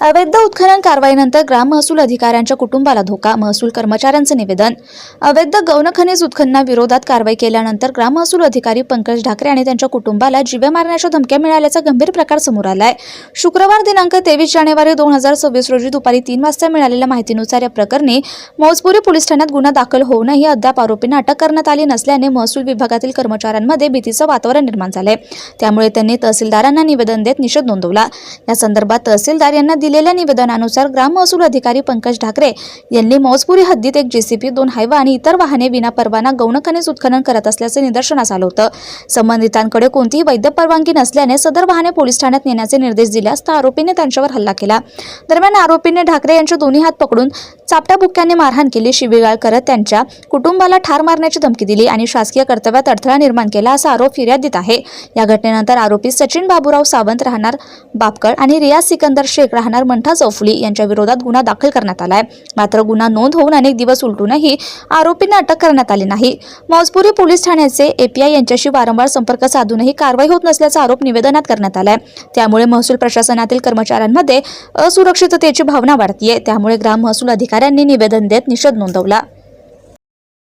अवैध उत्खनन कारवाईनंतर ग्राम महसूल अधिकाऱ्यांच्या कुटुंबाला धोका महसूल कर्मचाऱ्यांचं निवेदन. अवैध गौण खनिज उत्खननाविरोधात कारवाई केल्यानंतर ग्राम महसूल अधिकारी पंकज ढाकरे आणि त्यांच्या कुटुंबाला जीवे मारण्याच्या धमक्या मिळाल्याचा गंभीर प्रकार समोर आलाय. शुक्रवार दिनांक तेवीस जानेवारी दोन हजार सव्वीस रोजी दुपारी तीन वाजता मिळालेल्या माहितीनुसार या प्रकरणी मौजपुरी पोलीस ठाण्यात गुन्हा दाखल होऊनही अद्याप आरोपींना अटक करण्यात आली नसल्याने महसूल विभागातील कर्मचाऱ्यांमध्ये भीतीचं वातावरण निर्माण झालंय. त्यामुळे त्यांनी तहसीलदारांना निवेदन देत निषेध नोंदवला. या संदर्भात तहसीलदार यांना दिलेल्या निवेदनानुसार ग्राम महसूल अधिकारी पंकज ढाकरे यांनी मौजपुरी हद्दीत एक जेसीपी दोन हायवा आणि इतर वाहने विना परवाना गौण उत्खनन करत असल्याचे निदर्शनास आलं होतं. संबंधितांकडे कोणतीही वैध परवानगी नसल्याने सदर वाहने पोलीस ठाण्यात नेण्याचे निर्देश दिल्यास तर आरोपीने त्यांच्यावर हल्ला केला. दरम्यान आरोपीने ढाकरे यांचे दोन्ही हात पकडून चापट्या बुक्क्याने मारहाण केली शिवीगाळ करत त्यांच्या कुटुंबाला ठार मारण्याची धमकी दिली आणि शासकीय कर्तव्यात अडथळा निर्माण केला असा आरोप फिर्यादीत आहे. या घटनेनंतर आरोपी सचिन बाबूराव सावंत राहणार बापकळ आणि रियाज सिकंदर शेख राहणार मंठा चौफुली यांच्या विरोधात गुन्हा दाखल करण्यात आलाय. मात्र गुन्हा नोंद होऊन अनेक दिवस उलटूनही आरोपींना अटक करण्यात आली नाही. मौजपुरी पोलीस ठाण्याचे एपीआय यांच्याशी वारंवार संपर्क साधूनही कारवाई होत नसल्याचा आरोप निवेदनात करण्यात आलाय. त्यामुळे महसूल प्रशासनातील कर्मचाऱ्यांमध्ये असुरक्षिततेची भावना वाढतीये. त्यामुळे ग्राम महसूल अधिकाऱ्यांनी निवेदन देत निषेध नोंदवला.